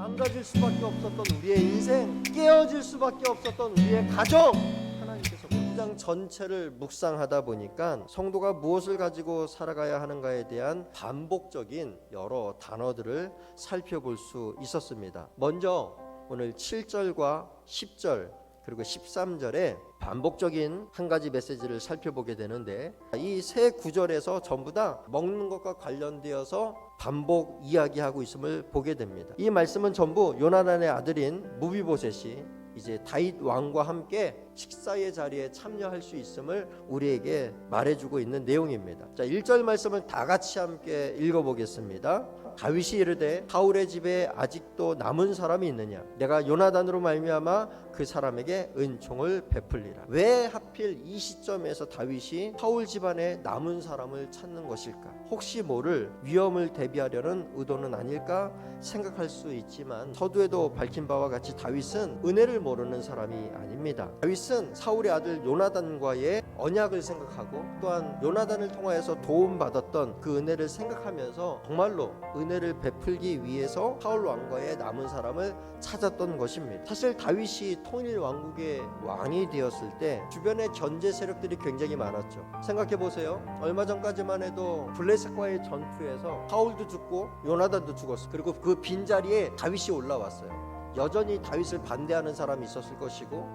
망가질 수밖에 없었던 우리의 인생, 깨어질 수밖에 없었던 우리의 가정. 하나님께서 문장 전체를 묵상하다 보니까 성도가 무엇을 가지고 살아가야 하는가에 대한 반복적인 여러 단어들을 살펴볼 수 있었습니다. 먼저 오늘 7절과 10절 그리고 13절에 반복적인 한 가지 메시지를 살펴보게 되는데 이 세 구절에서 전부 다 먹는 것과 관련되어서 반복 이야기하고 있음을 보게 됩니다. 이 말씀은 전부 요나단의 아들인 무비보셋이 이제 다윗 왕과 함께 식사의 자리에 참여할 수 있음을 우리에게 말해주고 있는 내용입니다. 자, 1절 말씀을 다 같이 함께 읽어보겠습니다. 다윗이 이르되 사울의 집에 아직도 남은 사람이 있느냐? 내가 요나단으로 말미암아 그 사람에게 은총을 베풀리라. 왜 하필 이 시점에서 다윗이 사울 집안에 남은 사람을 찾는 것일까? 혹시 모를 위험을 대비하려는 의도는 아닐까 생각할 수 있지만 서두에도 밝힌 바와 같이 다윗은 은혜를 모르는 사람이 아닙니다. 다윗은 사울의 아들 요나단과의 언약을 생각하고 또한 요나단을 통하여서 도움받았던 그 은혜를 생각하면서 정말로 은혜 를 베풀기 위해서 사울 왕과의 남은 사람을 찾았던 것입니다. 사실 다윗이 통일 왕국의 왕이 되었을 때 주변에 견제 세력들이 굉장히 많았죠. 생각해 보세요. 얼마 전까지만 해도 블레셋과의 전투에서 사울도 죽고 요나단도 죽었어. 그리고 그 빈자리에 다윗이 올라왔어요. 여전히 다윗을 반대하는 사람이 있었을 것이고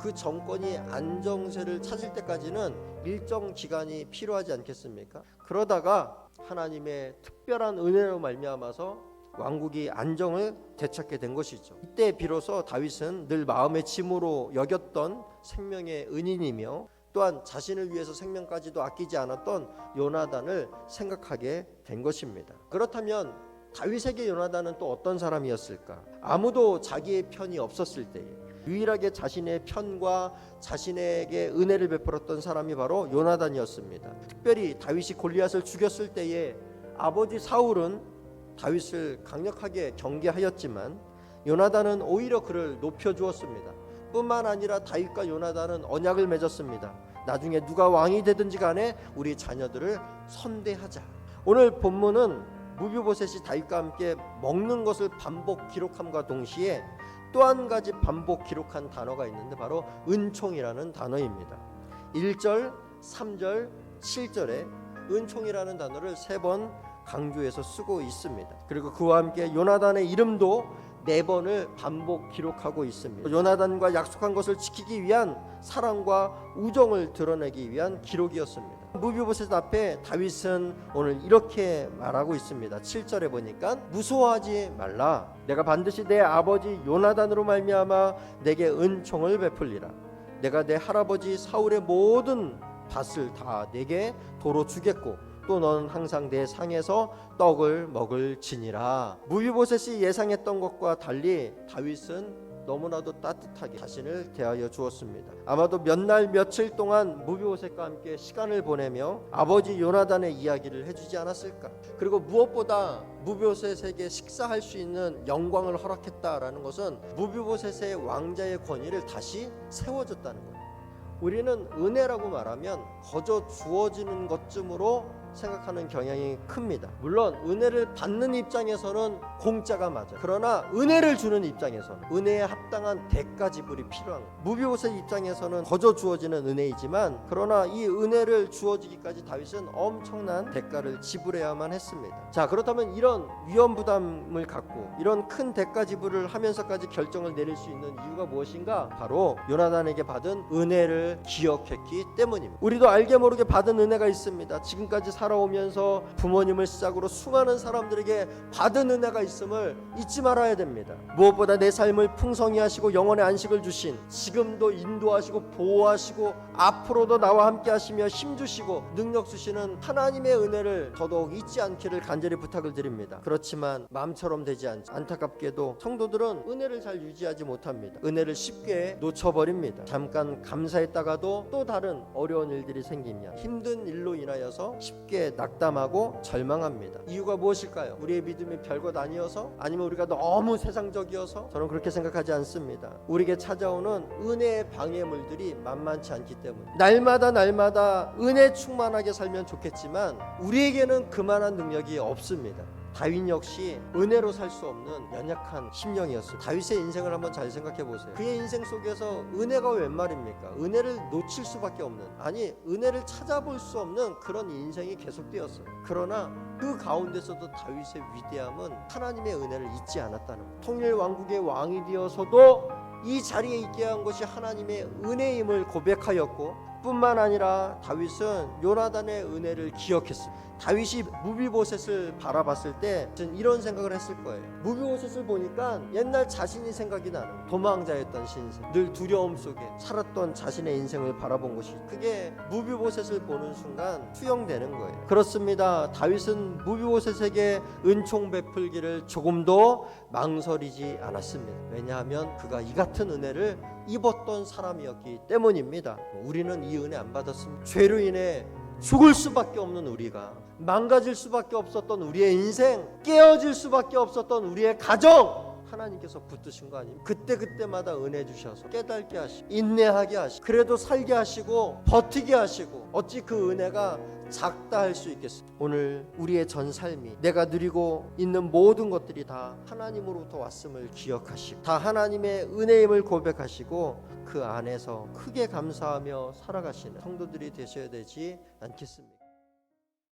그 정권이 안정세를 찾을 때까지는 일정 기간이 필요하지 않겠습니까? 그러다가 하나님의 특별한 은혜로 말미암아서 왕국이 안정을 되찾게 된 것이죠. 이때 비로소 다윗은 늘 마음의 짐으로 여겼던 생명의 은인이며 또한 자신을 위해서 생명까지도 아끼지 않았던 요나단을 생각하게 된 것입니다. 그렇다면 다윗에게 요나단은 또 어떤 사람이었을까? 아무도 자기의 편이 없었을 때에 유일하게 자신의 편과 자신에게 은혜를 베풀었던 사람이 바로 요나단이었습니다. 특별히 다윗이 골리앗을 죽였을 때에 아버지 사울은 다윗을 강력하게 경계하였지만 요나단은 오히려 그를 높여 주었습니다. 뿐만 아니라 다윗과 요나단은 언약을 맺었습니다. 나중에 누가 왕이 되든지 간에 우리 자녀들을 선대하자. 오늘 본문은 무비보셋이 다윗과 함께 먹는 것을 반복 기록함과 동시에 또 한 가지 반복 기록한 단어가 있는데 바로 은총이라는 단어입니다. 1절, 3절, 7절에 은총이라는 단어를 세 번 강조해서 쓰고 있습니다. 그리고 그와 함께 요나단의 이름도 네 번을 반복 기록하고 있습니다. 요나단과 약속한 것을 지키기 위한 사랑과 우정을 드러내기 위한 기록이었습니다. 무비보셋 앞에 다윗은 오늘 이렇게 말하고 있습니다. 7절에 보니까 무서워하지 말라. 내가 반드시 내 아버지 요나단으로 말미암아 내게 은총을 베풀리라. 내가 내 할아버지 사울의 모든 밭을 다 내게 도로 주겠고 또 너는 항상 내 상에서 떡을 먹을 지니라. 무비보셋이 예상했던 것과 달리 다윗은 너무나도 따뜻하게 자신을 대하여 주었습니다. 아마도 몇 날 며칠 동안 무비보셋과 함께 시간을 보내며 아버지 요나단의 이야기를 해주지 않았을까? 그리고 무엇보다 무비보셋에게 식사할 수 있는 영광을 허락했다라는 것은 무비보셋의 왕자의 권위를 다시 세워줬다는 거예요. 우리는 은혜라고 말하면 거저 주어지는 것쯤으로 생각하는 경향이 큽니다. 물론 은혜를 받는 입장에서는 공짜가 맞아요. 그러나 은혜를 주는 입장에서는 은혜에 합당한 대가 지불이 필요한 거예요. 무비보셋 입장에서는 거저 주어지는 은혜이지만 그러나 이 은혜를 주어지기까지 다윗은 엄청난 대가를 지불해야만 했습니다. 자 그렇다면 이런 위험 부담을 갖고 이런 큰 대가 지불을 하면서까지 결정을 내릴 수 있는 이유가 무엇인가? 바로 요나단에게 받은 은혜를 기억했기 때문입니다. 우리도 알게 모르게 받은 은혜가 있습니다. 지금까지 살아오면서 부모님을 시작으로 수많은 사람들에게 받은 은혜가 있음을 잊지 말아야 됩니다. 무엇보다 내 삶을 풍성히 하시고 영혼의 안식을 주신 지금도 인도하시고 보호하시고 앞으로도 나와 함께 하시며 힘 주시고 능력 주시는 하나님의 은혜를 더더욱 잊지 않기를 간절히 부탁을 드립니다. 그렇지만 마음처럼 되지 않죠. 안타깝게도 성도들은 은혜를 잘 유지하지 못합니다. 은혜를 쉽게 놓쳐버립니다. 잠깐 감사했다가도 또 다른 어려운 일들이 생기면 힘든 일로 인하여서 쉽게 낙담하고 절망합니다. 이유가 무엇일까요? 우리의 믿음이 별것 아니어서 아니면 우리가 너무 세상적이어서 저는 그렇게 생각하지 않습니다. 우리에게 찾아오는 은혜의 방해물들이 만만치 않기 때문에 날마다 날마다 은혜 충만하게 살면 좋겠지만 우리에게는 그만한 능력이 없습니다. 다윗 역시 은혜로 살 수 없는 연약한 심령이었어요. 다윗의 인생을 한번 잘 생각해 보세요. 그의 인생 속에서 은혜가 웬 말입니까? 은혜를 놓칠 수밖에 없는 아니 은혜를 찾아볼 수 없는 그런 인생이 계속되었어요. 그러나 그 가운데서도 다윗의 위대함은 하나님의 은혜를 잊지 않았다는 것. 통일 왕국의 왕이 되어서도 이 자리에 있게 한 것이 하나님의 은혜임을 고백하였고 뿐만 아니라 다윗은 요나단의 은혜를 기억했습니다. 다윗이 무비보셋을 바라봤을 때 이런 생각을 했을 거예요. 무비보셋을 보니까 옛날 자신이 생각이 나는. 도망자였던 신세, 늘 두려움 속에 살았던 자신의 인생을 바라본 것이 그게 무비보셋을 보는 순간 투영되는 거예요. 그렇습니다. 다윗은 무비보셋에게 은총 베풀기를 조금도 망설이지 않았습니다. 왜냐하면 그가 이 같은 은혜를 입었던 사람이었기 때문입니다. 우리는 이 은혜 안 받았습니다. 죄로 인해 죽을 수밖에 없는 우리가 망가질 수밖에 없었던 우리의 인생 깨어질 수밖에 없었던 우리의 가정 하나님께서 붙드신 거 아닙니까? 그때 그때마다 은혜 주셔서 깨닫게 하시고 인내하게 하시고 그래도 살게 하시고 버티게 하시고 어찌 그 은혜가 작다 할 수 있겠습니까? 오늘 우리의 전 삶이 내가 누리고 있는 모든 것들이 다 하나님으로부터 왔음을 기억하시고 다 하나님의 은혜임을 고백하시고 그 안에서 크게 감사하며 살아가시는 성도들이 되셔야 되지 않겠습니까?